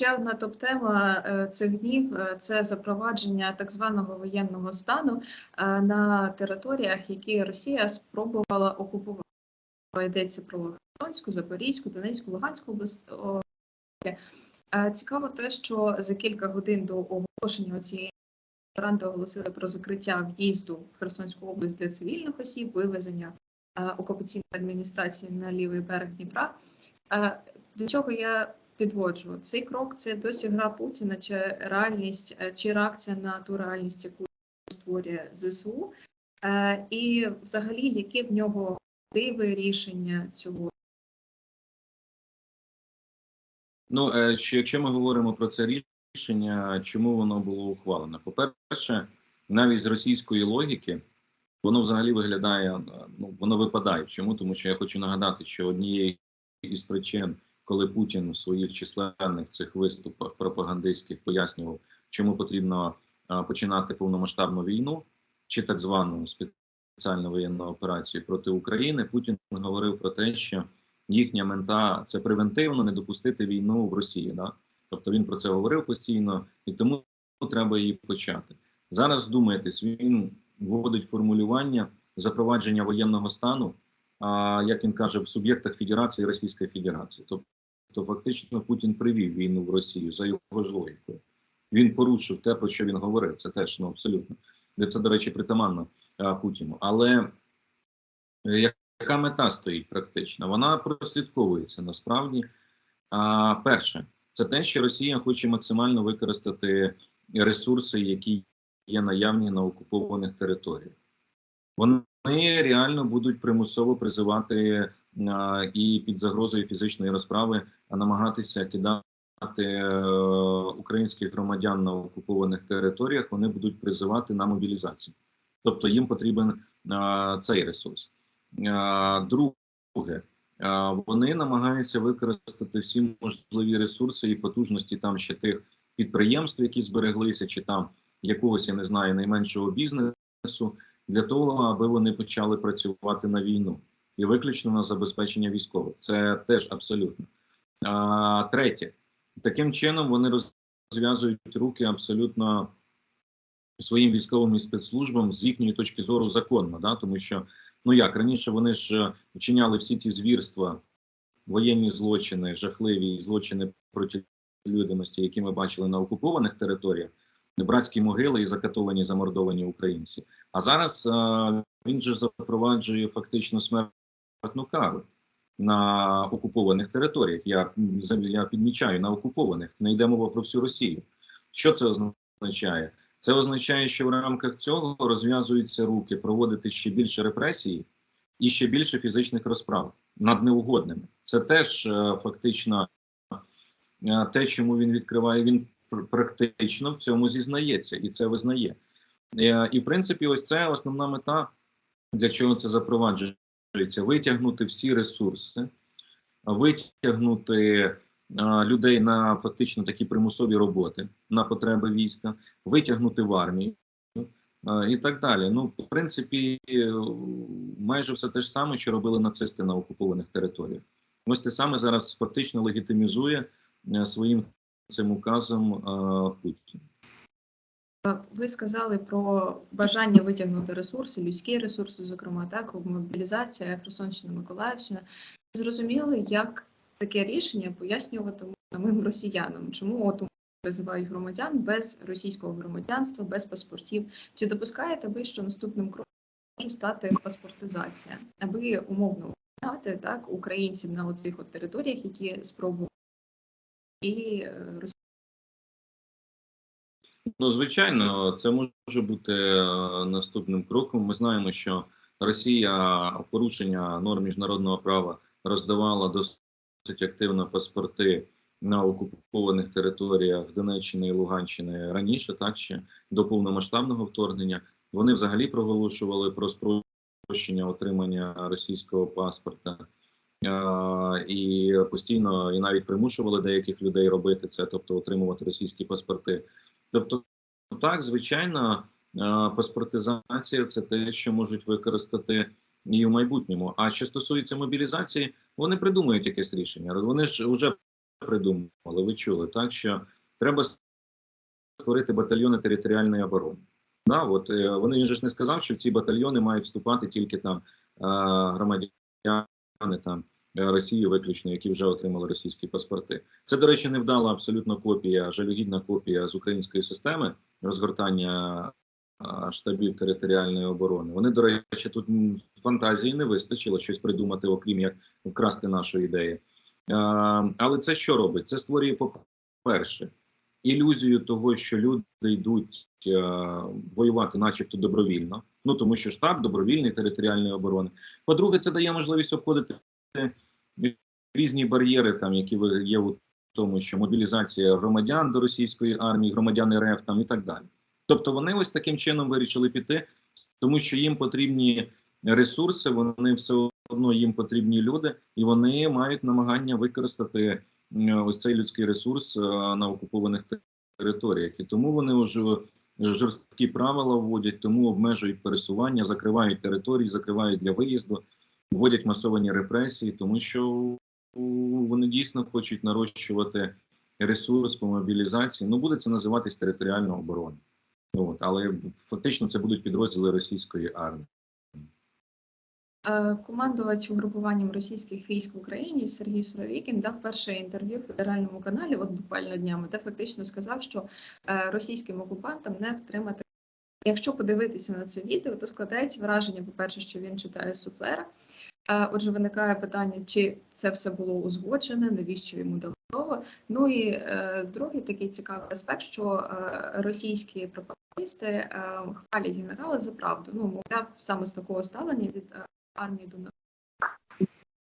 Ще одна топ-тема е, цих днів е, це запровадження так званого воєнного стану е, на територіях, які Росія спробувала окупувати. Йдеться про Херсонську, Запорізьку, Донецьку, Луганську область. о, Е, Цікаво те, що за кілька годин до оголошення цієї ранти оголосили про закриття в'їзду в Херсонську область для цивільних осіб, вивезення окупаційної адміністрації на лівий берег Дніпра. До чого я підводжу? Цей крок це досі гра Путіна, чи реальність, е, чи реакція на ту реальність, яку створює ЗСУ, Е, і взагалі, які в нього мотиви рішення цього Ну, е, що якщо ми говоримо про це рішення, чому воно було ухвалено? По-перше, навіть з російської логіки, воно взагалі виглядає, ну воно випадає. Чому? Тому що я хочу нагадати, що однією із причин, коли Путін у своїх численних цих виступах пропагандистських пояснював, чому потрібно починати повномасштабну війну чи так звану спеціальну воєнну операцію проти України, Путін говорив про те, що їхня мента це превентивно не допустити війну в Росії. Да? Тобто він про це говорив постійно, і тому треба її почати. Зараз думаєтесь, він вводить формулювання запровадження воєнного стану, а як він каже, в суб'єктах Федерації Російської Федерації. Тобто, фактично, Путін привів війну в Росію за його ж логікою. Він порушив те, про що він говорив. Це теж ну абсолютно. Де це, до речі, притаманно а, Путіну. Але е, яка мета стоїть практично? Вона прослідковується насправді. А, Перше, це те, що Росія хоче максимально використати ресурси, які є наявні на окупованих територіях. Вони реально будуть примусово призивати і під загрозою фізичної розправи намагатися кидати е, українських громадян на окупованих територіях. Вони будуть призивати на мобілізацію, тобто їм потрібен а, цей ресурс. А, Друге, вони намагаються використати всі можливі ресурси і потужності там ще тих підприємств, які збереглися, чи там якогось я не знаю найменшого бізнесу, для того, аби вони почали працювати на війну і виключно на забезпечення військових. Це теж абсолютно. А, Третє, таким чином вони розв'язують руки абсолютно своїм військовим і спецслужбам з їхньої точки зору законно, да, тому що ну як раніше вони ж е, вчиняли всі ті звірства, воєнні злочини, жахливі злочини проти людяності, які ми бачили на окупованих територіях, братські могили і закатовані замордовані українці. А зараз а, він же запроваджує фактично смертну кару на окупованих територіях. Я я підмічаю на окупованих. Не йде мова про всю Росію. Що це означає? Це означає, що в рамках цього розв'язуються руки проводити ще більше репресій і ще більше фізичних розправ над неугодними. Це теж е, фактично е, те, чому він відкриває. Він практично в цьому зізнається і це визнає. Е, і в принципі, ось це основна мета, для чого це запроваджується: витягнути всі ресурси, витягнути людей на фактично такі примусові роботи на потреби війська, витягнути в армію і так далі. Ну, в принципі, майже все те ж саме, що робили нацисти на окупованих територіях. Ось те саме зараз фактично легітимізує своїм цим указом Путін. Ви сказали про бажання витягнути ресурси, людські ресурси, зокрема, так, мобілізація Херсонщина, Миколаївщина. Зрозуміли, як таке рішення пояснювати самим росіянам, чому от призивають громадян без російського громадянства, без паспортів. Чи допускаєте ви, що наступним кроком може стати паспортизація, аби умовно дати так українців на оцих от територіях, які спробують і е, Ну, звичайно, це може бути е, наступним кроком. Ми знаємо, що Росія порушення норм міжнародного права роздавала досить активно паспорти на окупованих територіях Донеччини і Луганщини раніше, так ще до повномасштабного вторгнення. Вони взагалі проголошували про спрощення отримання російського паспорта. І постійно і навіть примушували деяких людей робити це, тобто отримувати російські паспорти. Тобто, так, звичайно, паспортизація це те, що можуть використати і в майбутньому. А що стосується мобілізації, вони придумають якесь рішення. Вони ж вже придумали. Ви чули, так що треба створити батальйони територіальної оборони. Да, от е, вони ж не сказав, що ці батальйони мають вступати тільки там е, громадяни там е, Росії, виключно, які вже отримали російські паспорти. Це, до речі, невдала абсолютно копія, жалюгідна копія з української системи розгортання е, штабів територіальної оборони. Вони, до речі, тут фантазії не вистачило щось придумати, окрім як вкрасти нашу ідею. Е, але це що робить? Це створює, по-перше, ілюзію того, що люди йдуть е, воювати, начебто добровільно. Ну тому що штаб добровільний територіальної оборони. По-друге, це дає можливість обходити різні бар'єри, там які є у тому, що мобілізація громадян до російської армії, громадян РФ там і так далі. Тобто вони ось таким чином вирішили піти, тому що їм потрібні ресурси, вони все одно їм потрібні люди, і вони мають намагання використати е, ось цей людський ресурс е, на окупованих територіях. І тому вони вже жорсткі правила вводять, тому обмежують пересування, закривають території, закривають для виїзду, вводять масовані репресії, тому що вони дійсно хочуть нарощувати ресурс по мобілізації. Ну буде це називатись територіальна оборона. От, але фактично це будуть підрозділи російської армії. Е, Командувач угрупуванням російських військ в Україні Сергій Суровікін дав перше інтерв'ю федеральному каналі, от буквально днями, де фактично сказав, що е, російським окупантам не втримати. Якщо подивитися на це відео, то складається враження, по-перше, що він читає суфлера. Отже, виникає питання, чи це все було узгоджене, навіщо йому дали. Ну і е, другий такий цікавий аспект, що е, російські пропагандисти е, хвалять генерала за правду. Ну, мовляв, саме з такого ставлення від армії до